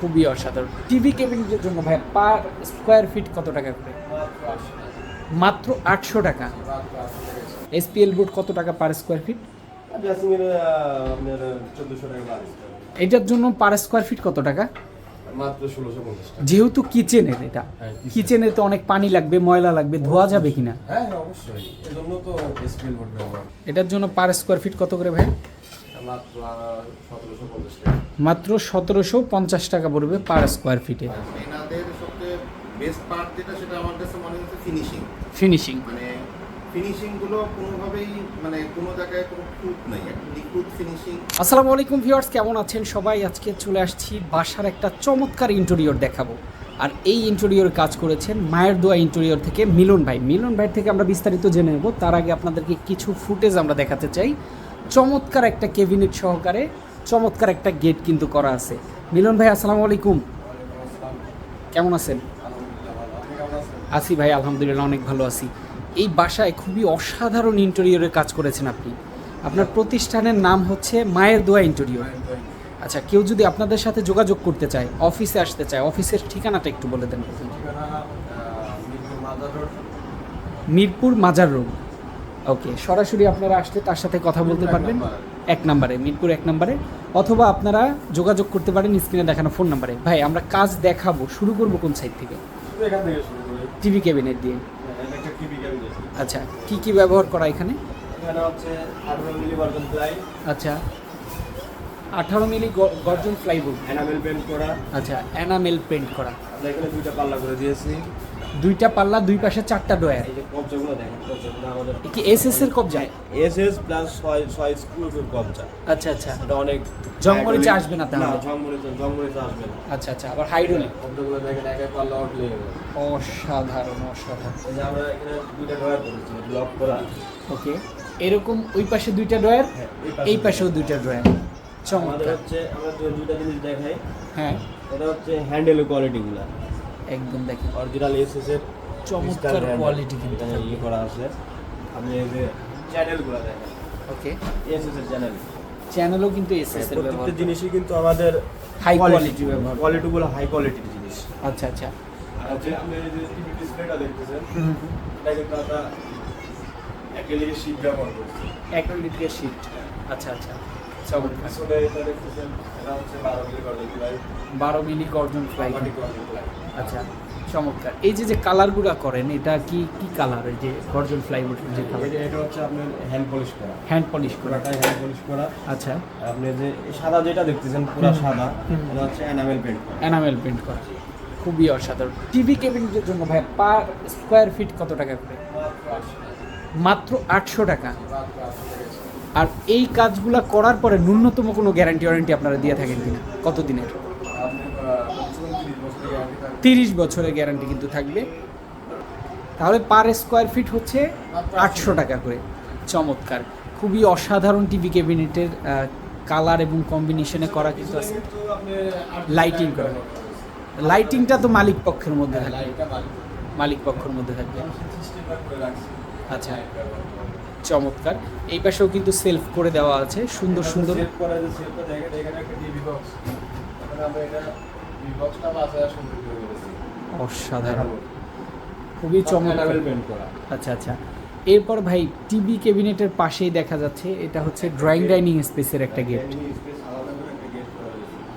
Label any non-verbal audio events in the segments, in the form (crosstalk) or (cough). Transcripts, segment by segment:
খুবই অসাধারণ। টিভি কেবিনেটের জন্য ভাই পার স্কোয়ার ফিট কত টাকা করে? মাত্র আটশো টাকা। এসপিএল বোর্ড কত টাকা পার স্কোয়ার ফিট? এটার জন্য পার স্কোয়ার ফিট কত টাকা? যেহেতু কিচেনের এটা। হ্যাঁ। কিচেনে। তো অনেক পানি লাগবে ময়লা লাগবে ধোয়া যাবে কিনা? হ্যাঁ হ্যাঁ এটার জন্য পার স্কোয়ার ফিট কত করে ভাই? মাত্র সতেরোশো পঞ্চাশ টাকা। মাত্র সতেরোশো পঞ্চাশ টাকা পড়বে পার স্কোয়ার ফিটে। বেস্ট পার্ট যেটা সেটা আমার কাছে মনে হচ্ছে ফিনিশিং ফিনিশিং মানে কোনোভাবেই মানে কোনো জায়গায় কোনো খুঁত নেই নিখুঁত ফিনিশিং আসসালামু আলাইকুম ভিউয়ার্স কেমন আছেন সবাই? আজকে চলে আসছি বাসার একটা চমৎকার ইন্টেরিয়র দেখাবো। আর এই ইন্টেরিয়র কাজ করেছেন মায়ের দোয়া ইন্টেরিয়র থেকে মিলন ভাই। মিলন ভাই থেকে আমরা বিস্তারিত জেনে নেব। তার আগে আপনাদেরকে কিছু ফুটেজ আমরা দেখাতে চাই। চমৎকার একটা কেবিনেট সহকারে চমৎকার একটা গেট কিন্তু করা আছে। মিলন ভাই, আসসালামু আলাইকুম। কেমন আছেন? আছি ভাই, আলহামদুলিল্লাহ, অনেক ভালো আছি। এই বাসায় খুবই অসাধারণ ইন্টেরিয়রের কাজ করেছেন আপনি। আপনার প্রতিষ্ঠানের নাম হচ্ছে মায়ের দোয়া ইন্টেরিয়র। আচ্ছা কেউ যদি আপনাদের সাথে যোগাযোগ করতে চায়, অফিসে আসতে চায়, অফিসের ঠিকানাটা একটু বলে দেন। মিরপুর মাজার রোড। ওকে, সরাসরি আপনারা আসলে তার সাথে কথা বলতে পারবেন। এক নম্বরে মিরপুর এক নম্বরে অথবা আপনারা যোগাযোগ করতে পারেন স্ক্রিনে দেখানো ফোন নাম্বারে। ভাই আমরা কাজ দেখাবো শুরু করব কোন সাইড থেকে? টিভি ক্যাবিনেট দিয়ে। হ্যাঁ, আচ্ছা কি কি ব্যবহার করা এখানে? আচ্ছা আঠারো মিলি গর্জন প্লাইবোর্ড এনামেল পেন্ট করা। আচ্ছা এনামেল পেন্ট করা। এখানে দুইটা পাল্লা করে দিয়েছি। দুইটা পাল্লা দুই পাশে চারটা ডয়ার এই যে কবজাগুলো দেখেন কবজাগুলো আমাদের কি এস এস এর কবজায় এস এস প্লাস ছয় ছয় স্ক্রু কবজা। আচ্ছা আচ্ছা। এটা অনেক জংমরিচে আসবে না তাহলে? না জংমরিচে জংমরিচে আসবে না। আচ্ছা আচ্ছা আবার হাইড্রোলিক কবজাগুলো দেখেন এক এক পাল্লা উঠলে অসাধারণ অসাধারণ। এই যে আমরা এখানে দুইটা ড্রয়ার করেছি ব্লক করা। ওকে এরকম ওই পাশে দুইটা ড্রয়ার হ্যাঁ এই পাশেও দুইটা ড্রয়ার। আমাদের চমৎকার। হচ্ছে আমরা দুইটা জিনিস দেখাই হ্যাঁ। এটা হচ্ছে হ্যান্ডেলের কোয়ালিটিগুলো একদম দেখেন। অরিজিনাল এসএস এর চমৎকার কোয়ালিটি কিন্তু ইয়ে করা আছে। আপনি এই যে চ্যানেলগুলো দেখেন। ওকে এসএস এর চ্যানেল চ্যানেলও কিন্তু এস এস এর ব্যবহার প্রত্যেকটা জিনিসই কিন্তু আমাদের হাই কোয়ালিটি ব্যবহার। কোয়ালিটি কোয়ালিটিগুলো হাই কোয়ালিটির জিনিস। আচ্ছা আচ্ছা। আর হচ্ছে আপনি এই যে টিভি ডিসপ্লেটা দেখতেছেন এটা কিন্তু আমরা একেলিগে শীট ব্যবহার করছি। লিটারের শিট আচ্ছা আচ্ছা। চমৎকার পিছনে এটা দেখতেছেন এটা হচ্ছে মিলি গর্জন মিলি ফ্লাই আচ্ছা চমৎকার। এই যে যে কালারগুলো করেন এটা কি কি কালার? এই যে গর্জন ফ্লাইউডের যে কালার এটা হচ্ছে আপনার হ্যান্ড পলিশ করা। হ্যান্ড পলিশ করা। পুরাটাই হ্যান্ড পলিশ করা। আচ্ছা। আপনি যে সাদা যেটা দেখতেছেন পুরা সাদা এটা হচ্ছে এনামেল পেন্ট করা। এনামেল প্রিন্ট করা। খুবই অসাধারণ। টিভি কেবিনেটের জন্য ভাই পার স্কোয়ার ফিট কত টাকা করে? মাত্র আটশো টাকা। আর এই কাজগুলা করার পরে ন্যূনতম কোনো গ্যারান্টি ওয়ারেন্টি আপনারা দিয়ে থাকেন কিনা? কত দিনের তিরিশ বছরের গ্যারান্টি কিন্তু থাকবে। তাহলে পার স্কোয়ার ফিট হচ্ছে আটশো টাকা করে। চমৎকার। খুবই অসাধারণ টিভি ক্যাবিনেটের কালার এবং কম্বিনেশনে করা কিন্তু আছে। লাইটিং করা। লাইটিংটা তো মালিক পক্ষের মধ্যে থাকবে। মালিক পক্ষের মধ্যে থাকবে। আচ্ছা। চমৎকার। এই পাশেও কিন্তু সেলফ করে দেওয়া আছে সুন্দর সুন্দর। অসাধারণ। খুবই চমৎকার। আচ্ছা আচ্ছা। এরপর ভাই টিভি ক্যাবিনেটের পাশেই দেখা যাচ্ছে এটা হচ্ছে ড্রয়িং ডাইনিং স্পেসের একটা গেট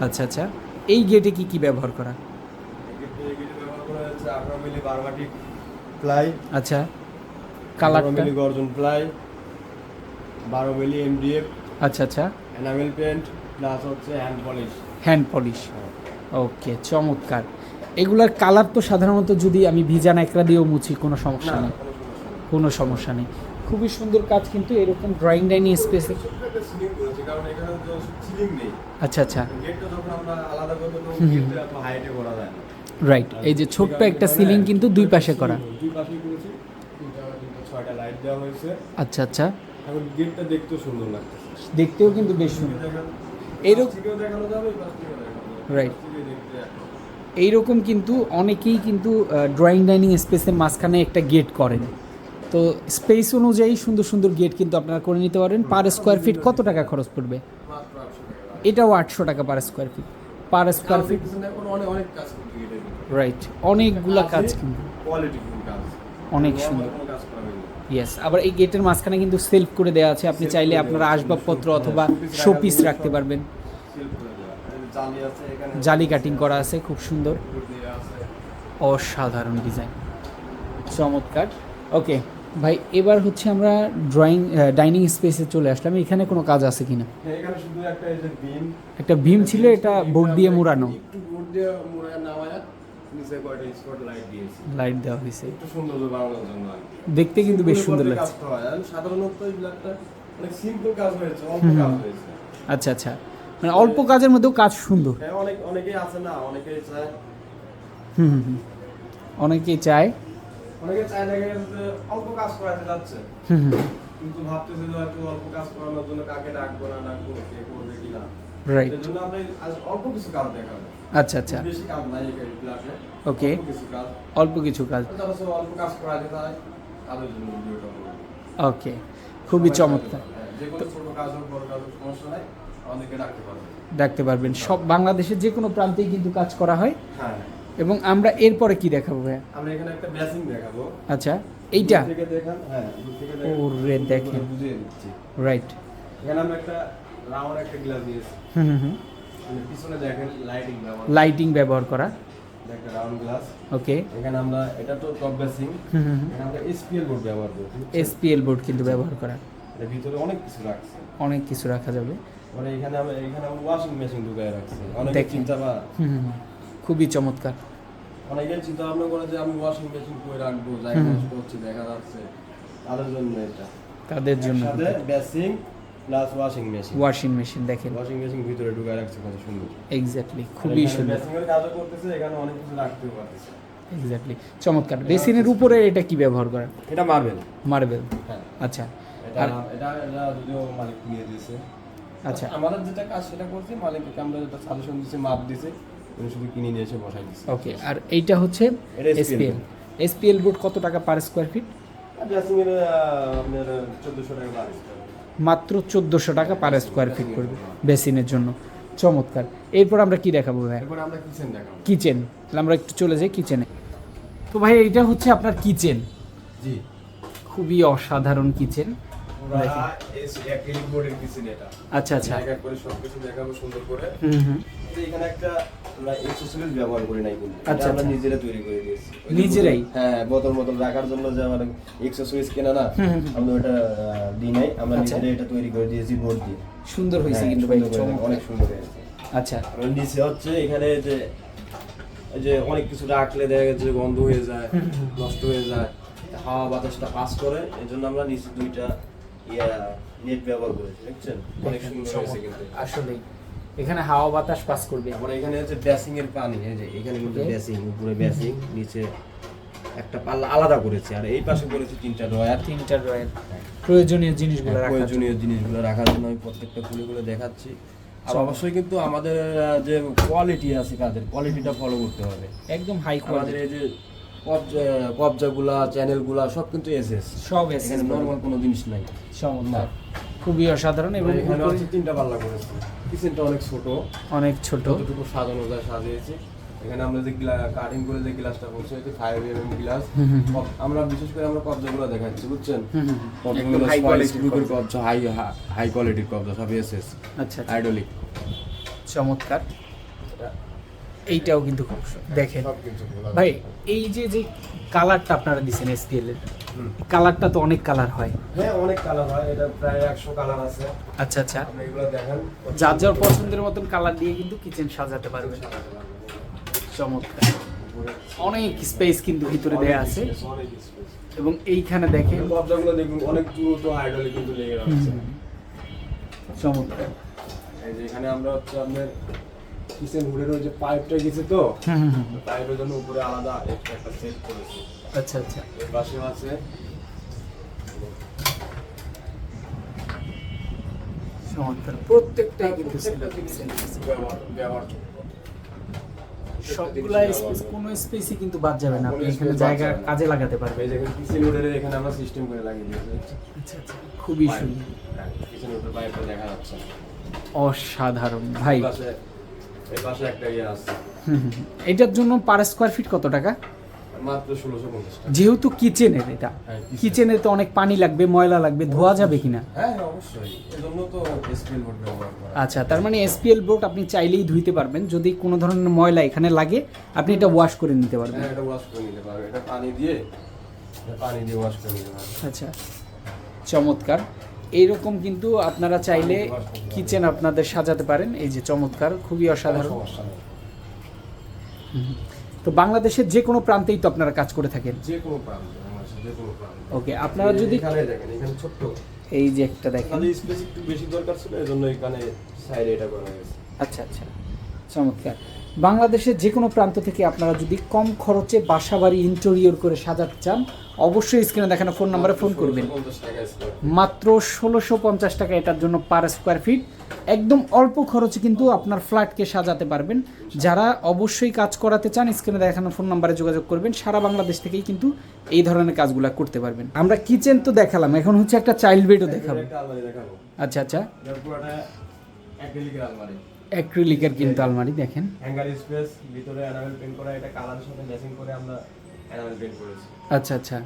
আচ্ছা আচ্ছা। এই গেটে কি কি ব্যবহার করা? এই গেটে এই গেটে ব্যবহার করা হচ্ছে 18 মিলি বারমাটিক প্লাই আচ্ছা। 18 কালারটা মিলি গর্জন প্লাই 12 মিলি এমডিএফ আচ্ছা আচ্ছা। এনামেল পেন্ট প্লাস হচ্ছে hand polish hand polish okay চমৎকার। এগুলার কালার তো সাধারণত যদি আমি ভিজা ন্যাকড়া দিয়েও মুছি কোনো সমস্যা নেই। কোনো সমস্যা নেই। খুবই সুন্দর কাজ কিন্তু এরকম ড্রয়িং ডাইনিং স্পেসে আচ্ছা আচ্ছা। রাইট এই যে ছোট্ট একটা সিলিং কিন্তু দুই পাশে করা। দুই পাশে ছয়টা লাইট দেওয়া হয়েছে। আচ্ছা আচ্ছা। এখন গেটটা দেখতেও সুন্দর লাগতেছে। দেখতেও কিন্তু বেশ সুন্দর। এরকম- দেখানো যাবে। এইরকম কিন্তু অনেকেই কিন্তু ড্রয়িং ডাইনিং স্পেসের মাঝখানে একটা গেট করেন। তো স্পেস অনুযায়ী সুন্দর সুন্দর গেট কিন্তু আপনারা করে নিতে পারেন। পার স্কোয়ার ফিট কত টাকা খরচ পড়বে? এটাও আটশো টাকা per square feet per square feet right অনেকগুলা কাজ কিন্তু। অনেক সুন্দর। ইয়েস আবার এই গেটের মাঝখানে কিন্তু সেলফ করে দেওয়া আছে। আপনি চাইলে আপনার আসবাবপত্র অথবা শোপিস রাখতে পারবেন। জালি কাটিং করা আছে খুব সুন্দর। অসাধারণ ডিজাইন চমৎকার। ওকে ভাই এবার হচ্ছে আমরা ড্রয়িং ডাইনিং স্পেসে চলে আসলাম। এখানে কোনো কাজ আছে কিনা? হ্যাঁ, এখানে শুধু একটা একটা ভীম ছিল এটা বোর্ড দিয়ে মোড়ানো। একটু বোর্ড দিয়ে মোড়ায় নামায়া। নিচে কয়টা স্পট লাইট দিয়েছি। লাইট দেওয়া হয়েছে। একটু সৌন্দর্য বাড়ানোর জন্য আর কি। দেখতে কিন্তু বেশ সুন্দর লাগছে। কাজটা। আর সাধারণত এই ব্ল্যাকটা অনেক সিম্পল কাজ হয়েছে অল্প কাজ হয়েছে। আচ্ছা আচ্ছা। মানে অল্প কাজের মধ্যেও কাজ সুন্দর। হ্যাঁ অনেক অনেকেই আছে না অনেকেই চায়। হুম। অনেকেই চায়। অনেকে চায় না অল্প কাজ করাতে যাচ্ছে। হুম হুম কিন্তু ভাবতেছে যে হয়তো অল্প কাজ করানোর জন্য কাকে ডাকবো না ডাকবো কে করবে কিনা। রাইট এর জন্য আমরা আজ অল্প কিছু কাজ দেখাবো আচ্ছা আচ্ছা। বেশি কাজ নাই এখানে ক্লাসে। ওকে। অল্প কিছু কাজ। অল্প কিছু কাজ। অল্প কাজ করাতে চায় তাদের জন্য ভিডিওটা ওকে। খুবই চমৎকার। হ্যাঁ, যে কোনো ছোট কাজ হোক বড় কাজ হোক সমস্যা নাই আমাদেরকে ডাকতে পারবে। ডাকতে পারবেন। সব বাংলাদেশের যে কোনো প্রান্তেই কিন্তু কাজ করা হয়। হ্যাঁ। এবং আমরা এরপরে কি দেখাবো ভাইয়া? আমরা এখানে একটা বেসিং দেখাবো। আচ্ছা এইটা? থেকে দেখান হ্যাঁ দূর থেকে ওরে দেখেন। রাইট। এখানে আমরা একটা রাউন্ড একটা গ্লাস দিয়েছি। হুম হুম হুম। পিছনে দেখেন লাইটিং ব্যবহার লাইটিং ব্যবহার করা। একটা রাউন্ড গ্লাস ওকে এখানে আমরা এটা তো টপ বেসিং হুম হুম এখানে আমরা এসপিএল বোর্ড ব্যবহার করছি এসপিএল বোর্ড কিন্তু ব্যবহার করা। এর ভিতরে অনেক কিছু রাখছে। অনেক কিছু রাখা যাবে। মানে এখানে আমরা এখানে আমরা ওয়াশিং মেশিন ঢুকায় রাখছি। অনেকে। চিন্তা বা। খুবই চমৎকার। অনেকে চিন্তা ভাবনা করে যে আমি ওয়াশিং মেশিন করে রাখব। নষ্ট হচ্ছে দেখা যাচ্ছে। তাদের জন্য এটা। তাদের জন্য। সাথে basin plus washing machine washing machine দেখেন। ওয়াশিং মেশিন ভিতরে ঢুকায় রাখছে কত সুন্দর। এক্স্যাক্টলি খুবই সুন্দর। কাজও করতেছে এখানে অনেক কিছু রাখতেও পারতেছে। এক্স্যাক্টলি চমৎকার। বেসিনের উপরে এটা কি ব্যবহার করা এটা মার্বেল মার্বেল হ্যাঁ। আচ্ছা। এটা আর- এটা এটা যদিও মালিক নিয়ে দিয়েছে। আচ্ছা। আমাদের যেটা কাজ সেটা করছি মালিককে আমরা যেটা সাজেশন দিয়েছি মাপ দিয়েছে উনি শুধু কিনে নিয়ে এসে বসাই দিচ্ছে ওকে আর এইটা হচ্ছে এসপিএল এসপিএল বোর্ড কত টাকা পার স্কোয়ার ফিট ড্রেসিং এর আপনার চোদ্দশো টাকা বাড়ি মাত্র চোদ্দোশো টাকা পার স্কোয়ার ফিট পড়বে বেসিনের জন্য। চমৎকার। এরপর আমরা কি দেখাবো ভাই? কিচেন। তাহলে আমরা একটু চলে যাই কিচেনে। তো ভাই এটা হচ্ছে আপনার কিচেন। জি। খুবই অসাধারণ কিচেন। আচ্ছা আচ্ছা। এক এক করে সবকিছু দেখাবো সুন্দর করে। হুম হুম। এখানে একটা আমরা এক্সেসরিজ ব্যবহার করি নাই কিন্তু। আচ্ছা, আমরা। নিজেরা তৈরি করে দিয়েছি। যে নিজেরাই? হ্যাঁ বোতল বোতল রাখার জন্য যে আমাদের এক্সেসরিজ কেনা না হুম, হুম, হুম। আমরা ওটা দিই নাই। আমরা। নিজেরা এটা তৈরি করে দিয়েছি বোর্ড দিয়ে। সুন্দর হয়েছে কিন্তু ভাই সুন্দর করে, চমৎকার। অনেক সুন্দর হয়েছে। আচ্ছা। আর নিচে হচ্ছে এখানে যে যে অনেক কিছু রাখলে দেখা গেছে গন্ধ হয়ে যায় নষ্ট হয়ে যায় হাওয়া বাতাসটা পাস করে এই জন্য আমরা নিচে দুইটা ইয়া নেট ব্যবহার করেছি দেখছেন? অনেক সুন্দর হয়েছে কিন্তু। আসলে এখানে হাওয়া বাতাস পাস করবে। তারপরে এখানে হচ্ছে বেসিং এর পানি এই যে এখানে কিন্তু Okay. উপরে বেসিং নিচে একটা পাল্লা আলাদা করেছি আর এই পাশে করেছি তিনটা ড্রয়ার তিনটা রয়েল প্রয়োজনীয় জিনিসগুলো রাখা প্রয়োজনীয় জিনিসগুলো রাখার জন্য আমি প্রত্যেকটা খুলে দেখাচ্ছি। আর অবশ্যই কিন্তু আমাদের যে কোয়ালিটি আছে কাজের কোয়ালিটিটা ফলো করতে হবে। একদম হাই আমাদের কোয়ালিটি এই যে কবজা কবজাগুলা চ্যানেলগুলা সব কিন্তু এসএস সব এসে এখানে নর্মাল কোনো জিনিস নাই। চমৎকার। খুবই অসাধারণ এবং তিনটা পাল্লা করেছি। কিচেনটা অনেক ছোট। অনেক ছোট। যতটুকু সাজানো যায় সাজিয়েছি। এখানে আমরা যে কাটিং করে যে গ্লাসটা বলছি এটা ফাইভ এম গ্লাস আমরা বিশেষ করে আমরা কবজাগুলো দেখাচ্ছি বুঝছেন। কবজাগুলো গ্রুপের কবজা। হাই হাই কোয়ালিটির কবজা সব এসএস আচ্ছা আচ্ছা, আইডলিক চমৎকার। এইটাও কিন্তু খুব দেখেন। ভাই এই যে যে কালারটা আপনারা দিচ্ছেন এসপিএল এর কালারটা তো অনেক কালার হয়। হ্যাঁ অনেক কালার হয়। এটা প্রায় একশো কালার আছে। আচ্ছা আচ্ছা। আপনি এগুলো দেখেন। যার যার পছন্দের মতন কালার দিয়ে কিন্তু কিচেন সাজাতে পারবেন। চমৎকার। অনেক স্পেস কিন্তু ভিতরে দেয়া আছে। এবং এইখানে দেখেন কবজাগুলো দেখুন অনেক দ্রুত হাইড্রোলিক কিন্তু লেগে যাচ্ছে চমৎকার। এই যে এখানে আমরা হচ্ছে আপনার কিচেন হুডের ওই যে পাইপটা গেছে তো। পাইপের জন্য উপরে আলাদা extra একটা সেট করেছি। আচ্ছা আচ্ছা। এর পাশেও আছে। চমৎকার। প্রত্যেকটাই কিন্তু ব্যবহার ব্যবহার সবগুলা স্পেস কোনো স্পেসই কিন্তু বাদ যাবে না। আপনি এখানে জায়গা কাজে লাগাতে পারবেন। এখানে আমরা সিস্টেম করে লাগিয়ে দিয়েছি আচ্ছা আচ্ছা। খুবই সুন্দর। কিচেন হুডের পাইপটা দেখা যাচ্ছে অসাধারণ। ভাই পাশে এই পাশে একটা ইয়ে আছে। (laughs) এটার জন্য পার স্কোয়ার ফিট কত টাকা? মাত্র যেহেতু কিচেনের এটা। হ্যাঁ, কিচেনে তো অনেক পানি লাগবে ময়লা লাগবে ধোয়া যাবে কিনা? হ্যাঁ হ্যাঁ, অবশ্যই। এজন্য তো স্কেল বোর্ড ব্যবহার করা আচ্ছা তার মানে এসপিএল বোর্ড আপনি চাইলেই ধুইতে পারবেন। যদি কোনো ধরনের ময়লা এখানে লাগে আপনি এটা ওয়াশ করে নিতে পারবেন। হ্যাঁ এটা ওয়াশ করে নিতে পারবে এটা পানি দিয়ে পানি দিয়ে ওয়াশ করে নিতে পারবে আচ্ছা চমৎকার। এইরকম কিন্তু আপনারা চাইলে কিচেন আপনাদের সাজাতে পারেন। এই যে চমৎকার খুবই অসাধারণ। তো বাংলাদেশের যে কোনো প্রান্তেই তো আপনারা কাজ করে থাকেন? যে কোনো প্রান্তে ওকে আপনারা যদি এখানে ছোট্ট। এই যে একটা দেখেন। স্পেস একটু বেশি দরকার ছিল এজন্য এখানে সাইডে এটা করা হয়েছে। আচ্ছা আচ্ছা। চমৎকার। বাংলাদেশের যে কোনো প্রান্ত থেকে আপনারা যদি কম খরচে বাসা বাড়ি ইন্টেরিয়র করে সাজাতে চান অবশ্যই স্ক্রিনে দেখানো ফোন নাম্বারে ফোন করবেন। মাত্র ষোলোশো পঞ্চাশ টাকা এটার জন্য পার স্কোয়ার ফিট একদম অল্প খরচে কিন্তু আপনার ফ্ল্যাটকে সাজাতে পারবেন। যারা অবশ্যই কাজ করাতে চান স্ক্রিনে দেখানো ফোন নাম্বারে যোগাযোগ করবেন। সারা বাংলাদেশ থেকেই কিন্তু এই ধরনের কাজগুলো করতে পারবেন। আমরা কিচেন তো দেখালাম এখন হচ্ছে একটা চাইল্ড বেডও দেখাবো। আচ্ছা আচ্ছা। অ্যাক্রিলিকের কিন্তু আলমারি দেখেন। হ্যাঙ্গার স্পেস ভিতরে এনামেল পেন্ট করা এটা কালারের সাথে ম্যাচিং করে আমরা এনামেল পেন্ট করেছি। আচ্ছা আচ্ছা।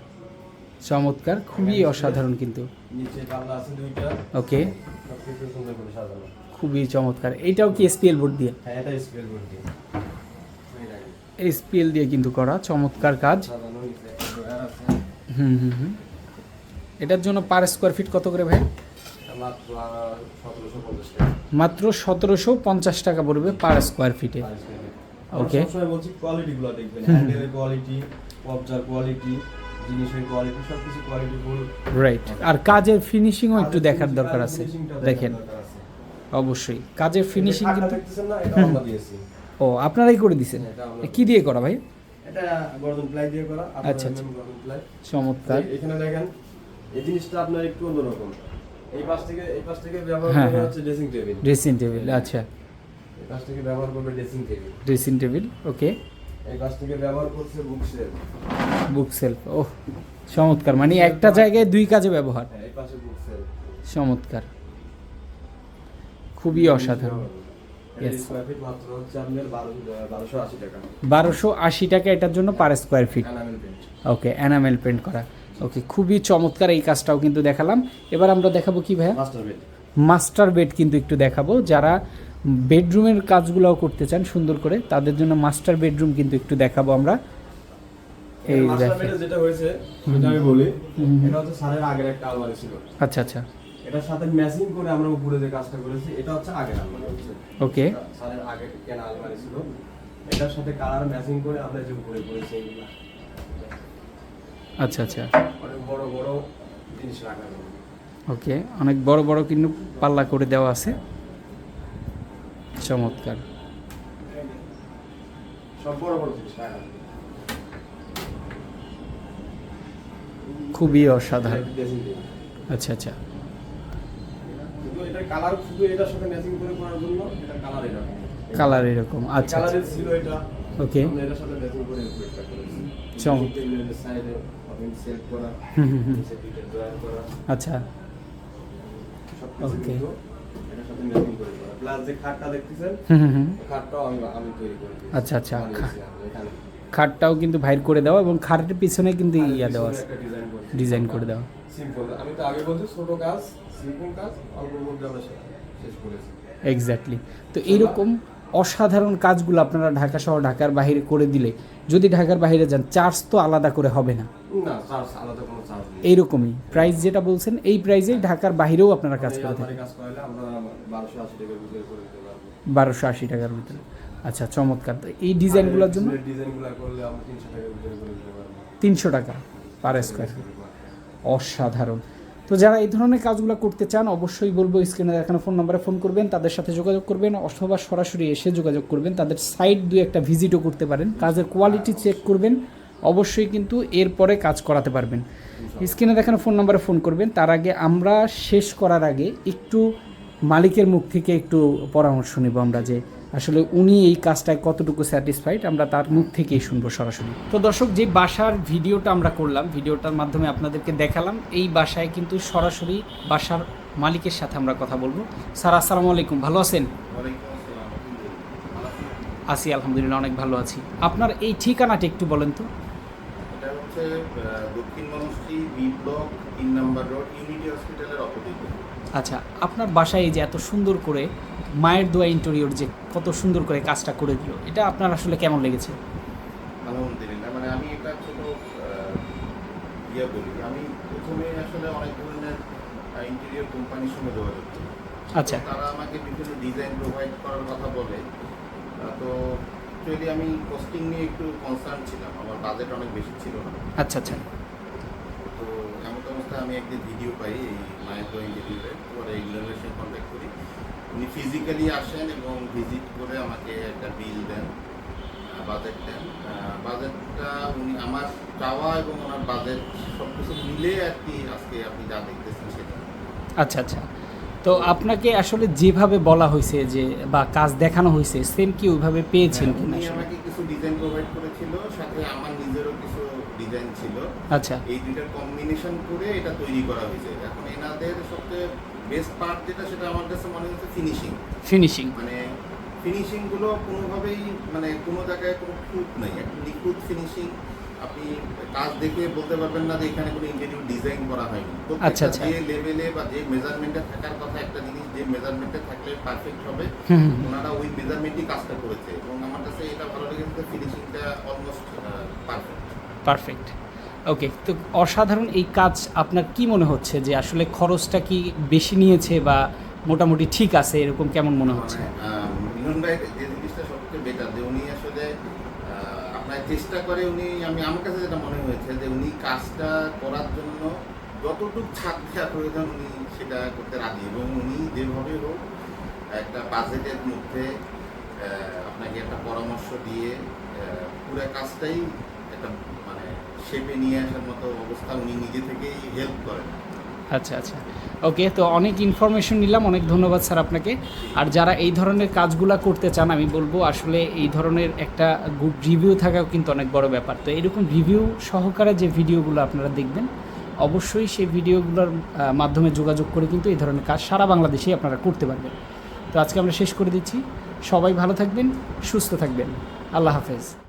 চমৎকার খুবই অসাধারণ কিন্তু। নিচে পাল্লা আছে দুইটা। ওকে। খুবই চমৎকার। এটাও কি এসপিএল বোর্ড দিয়ে? হ্যাঁ এটা স্পেস বোর্ড দিয়ে। এসপিএল দিয়ে কিন্তু করা চমৎকার কাজ। হুম হুম হুম। এটার জন্য পার স্কোয়ার ফিট কত করে ভাই? মাত্র সতেরোশো পঞ্চাশ টাকা। পড়বে পার স্কোয়ার ফিটে per square feet। Okay. আমরা সবসময় বলছি কোয়ালিটি গুলো দেখবেন হ্যান্ডেলের কোয়ালিটি কবজার কোয়ালিটি জিনিসের কোয়ালিটি সবকিছু কোয়ালিটি রাইট আর কাজের ফিনিশিংও একটু দেখার দরকার আছে। দেখেন। অবশ্যই। কাজের ফিনিশিং কিন্তু ও আপনারাই করে দিছেন? এটা কি দিয়ে করা ভাই? এটা গর্দন প্লাই দিয়ে করা আচ্ছা, আচ্ছা। চমৎকার। এখানে দেখেন এই জিনিসটা আপনার একটু অন্যরকম। এই পাশ থেকে এই পাশ থেকে ব্যবহার হ্যাঁ, হ্যাঁ। হচ্ছে ড্রেসিং টেবিল ড্রেসিং টেবিল আচ্ছা। এই পাশ থেকে ব্যবহার করবে dressing table dressing table okay এই পাশ থেকে ব্যবহার করছে বুক সেলফ ও চমৎকার। মানে একটা জায়গায় দুই কাজে ব্যবহার। হ্যাঁ এই পাশে বুক চমৎকার। খুবই অসাধারণ। বারোশো আশি টাকা। এটার জন্য per square feet okay enamel paint করা। ওকে খুবই চমৎকার এই কাজটাও কিন্তু দেখালাম। এবার আমরা দেখাবো কি ভাইয়া? মাস্টার বেড কিন্তু একটু দেখাবো। যারা বেডরুমের কাজগুলোও করতে চান সুন্দর করে তাদের জন্য মাস্টার বেডরুম কিন্তু একটু দেখাবো আমরা। এই যেটা হয়েছে সেটা আমি বলি এটা হচ্ছে সারের আগের একটা আলমারি ছিল। আচ্ছা আচ্ছা। এটার সাথে ম্যাচিং করে আমরা উপরে যে কাজটা করেছি এটা হচ্ছে আগের আলমারি হচ্ছে ওকে সারের আগে কেনা আলমারি ছিল। এটার সাথে কালার ম্যাচিং করে আমরা যে উপরে করেছি এইগুলা। আচ্ছা আচ্ছা। অনেক বড় বড় জিনিস রাখা ওকে অনেক বড় বড় কিন্তু পাল্লা করে দেওয়া আছে। চমৎকার। খুবই অসাধারণ। আচ্ছা আচ্ছা। কালার শুধু এটার সাথে ম্যাচিং করে করার জন্য এটা কালার এরকম। কালার এরকম আচ্ছা আচ্ছা। কালারের ছিল এটা। ওকে। আমরা এটার সাথে ম্যাচিং করে উপরেটা সেট করা করা। আচ্ছা। প্লাস যে খাটটা দেখতেছেন ওই খাটটাও আমি আমি তৈরি করে আচ্ছা, আচ্ছা। খাটটাও কিন্তু ভাইর করে দেওয়া এবং খাটের পিছনে কিন্তু ইয়া দেওয়া আছে। ডিজাইন করে দেওয়া সিম্পল আমি তো আগে বলছি ছোট কাজ সিম্পল কাজ অল্পের মধ্যে আমরা শেষ করেছি। এক্স্যাক্টলি তো এইরকম অসাধারণ কাজগুলো আপনারা ঢাকা শহর ঢাকার বাইরে করে দিলে যদি ঢাকার বাইরে যান চার্জ তো আলাদা করে হবে না। এইরকমই। প্রাইস যেটা বলছেন এই প্রাইসেই ঢাকার বাইরেও আপনারা কাজ করে থাকেন। বারোশো আশি টাকার ভিতরে আচ্ছা চমৎকার। এই ডিজাইনগুলোর জন্য? তিনশো টাকা পার স্কোয়ার অসাধারণ। তো যারা এই ধরনের কাজগুলো করতে চান, অবশ্যই বলব স্ক্রিনে দেখানো ফোন নাম্বারে ফোন করবেন, তাদের সাথে যোগাযোগ করবেন অথবা সরাসরি এসে যোগাযোগ করবেন। তাদের সাইট দুই একটা ভিজিটও করতে পারেন, কাজের কোয়ালিটি চেক করবেন, অবশ্যই কিন্তু এরপরে কাজ করাতে পারবেন। স্ক্রিনে দেখানো ফোন নাম্বারে ফোন করবেন, তার আগে আমরা শেষ করার আগে একটু মালিকের মুখ থেকে একটু পরামর্শ নেব আমরা যে আসলে উনি এই কাজটায় কতটুকু স্যাটিসফাইড আমরা তার মুখ থেকেই শুনব সরাসরি। তো দর্শক যে বাসার ভিডিওটা আমরা করলাম ভিডিওটার মাধ্যমে আপনাদেরকে দেখালাম এই বাসায় কিন্তু সরাসরি বাসার মালিকের সাথে আমরা কথা বলব। স্যার আসসালামু আলাইকুম ভালো আছেন? আছি আলহামদুলিল্লাহ অনেক ভালো আছি। আপনার এই ঠিকানাটা একটু বলেন তো। এটা হচ্ছে দক্ষিণ মনস্ট্রি বি ব্লক তিন নম্বর রোড ইউনিটি হসপিটালের অপোজিটে। আচ্ছা আপনার বাসায় এই যে এত সুন্দর করে মায়ের দোয়া ইন্টেরিয়র যে কত সুন্দর করে কাজটা করে দিল এটা আপনার আসলে কেমন লেগেছে? আলহামদুলিল্লাহ মানে আমি এটা ছোট ইয়ে বলি আমি প্রথমে আসলে অনেক ধরনের ইন্টেরিয়র কোম্পানির সঙ্গে যোগাযোগ করি। আচ্ছা। তারা আমাকে বিভিন্ন ডিজাইন প্রোভাইড করার কথা বলে। তো অ্যাকচুয়ালি আমি কস্টিং নিয়ে একটু কনসার্ন ছিলাম। আমার বাজেট অনেক বেশি ছিল না। আচ্ছা আচ্ছা। তো এমন অবস্থায় আমি একদিন ভিডিও পাই এই মায়ের তো ইন্টারভিউতে পরে ইংল্যান্ডের সাথে কন্ট্যাক্ট করি। উনি ফিজিক্যালি আসেন এবং ভিজিট করে আমাকে একটা বিল দেন বাজেট দেন। বাজেটটা উনি আমার চাওয়া এবং ওনার বাজেট সব কিছু মিলে আর কি আজকে আপনি যা দেখতেছেন সেটা। আচ্ছা আচ্ছা। তো আপনাকে আসলে যেভাবে বলা হয়েছে যে বা কাজ দেখানো হয়েছে সেম কি ওইভাবে পেয়েছেন হ্যাঁ, কিনা আসলে? আমাকে কিছু ডিজাইন প্রোভাইড করেছিল সাথে আমার নিজেরও কিছু ডিজাইন ছিল। আচ্ছা। এই দুইটার কম্বিনেশন করে এটা তৈরি করা হয়েছে। এখন এনাদের সবচেয়ে বেস্ট পার্ট যেটা সেটা আমার কাছে মনে হচ্ছে ফিনিশিং ফিনিশিং মানে ফিনিশিংগুলো কোনোভাবেই মানে কোনো জায়গায় কোনো খুঁত নাই। একটা নিখুঁত ফিনিশিং আপনি কাজ দেখে বলতে পারবেন না যে এখানে কোনো ইন্টেরিয়র ডিজাইন করা হয়নি আচ্ছা, আচ্ছা। যে লেভেলে বা যে মেজারমেন্টে থাকার কথা একটা জিনিস যে মেজারমেন্টে থাকলে পারফেক্ট হবে। ওনারা ওই মেজারমেন্টই কাজটা করেছে এবং আমার কাছে এটা ভালো লেগেছে ফিনিশিংটা অলমোস্ট পারফেক্ট পারফেক্ট ওকে তো অসাধারণ এই কাজ আপনার কি মনে হচ্ছে যে আসলে খরচটা কি বেশি নিয়েছে বা মোটামুটি ঠিক আছে এরকম কেমন মনে হচ্ছে মানে মিলন ভাই যে জিনিসটা সবচেয়ে বেটার যে উনি আসলে আহ, আপনার চেষ্টা করে উনি, আমি, আমার কাছে যেটা মনে হয়েছে যে উনি কাজটা করার জন্য যতটুকু ছাড় দেওয়া প্রয়োজন উনি সেটা করতে রাজি। এবং উনি যেভাবে হোক একটা বাজেটের মধ্যে আপনাকে একটা পরামর্শ দিয়ে পুরো কাজটাই একটা মানে শেপে নিয়ে আসার মতো অবস্থা উনি নিজে থেকেই হেল্প করেন। আচ্ছা আচ্ছা। ওকে তো অনেক ইনফরমেশন নিলাম, অনেক ধন্যবাদ স্যার আপনাকে। আর যারা এই ধরনের কাজগুলো করতে চান, আমি বলব আসলে এই ধরনের একটা গুড রিভিউ থাকাও কিন্তু অনেক বড় ব্যাপার। তো এরকম রিভিউ সহকারে যে ভিডিওগুলো আপনারা দেখবেন, অবশ্যই সেই ভিডিওগুলোর মাধ্যমে যোগাযোগ করে কিন্তু এই ধরনের কাজ সারা বাংলাদেশেই আপনারা করতে পারবেন। তো আজকে আমরা শেষ করে দিচ্ছি। সবাই ভালো থাকবেন, সুস্থ থাকবেন। আল্লাহ হাফেজ।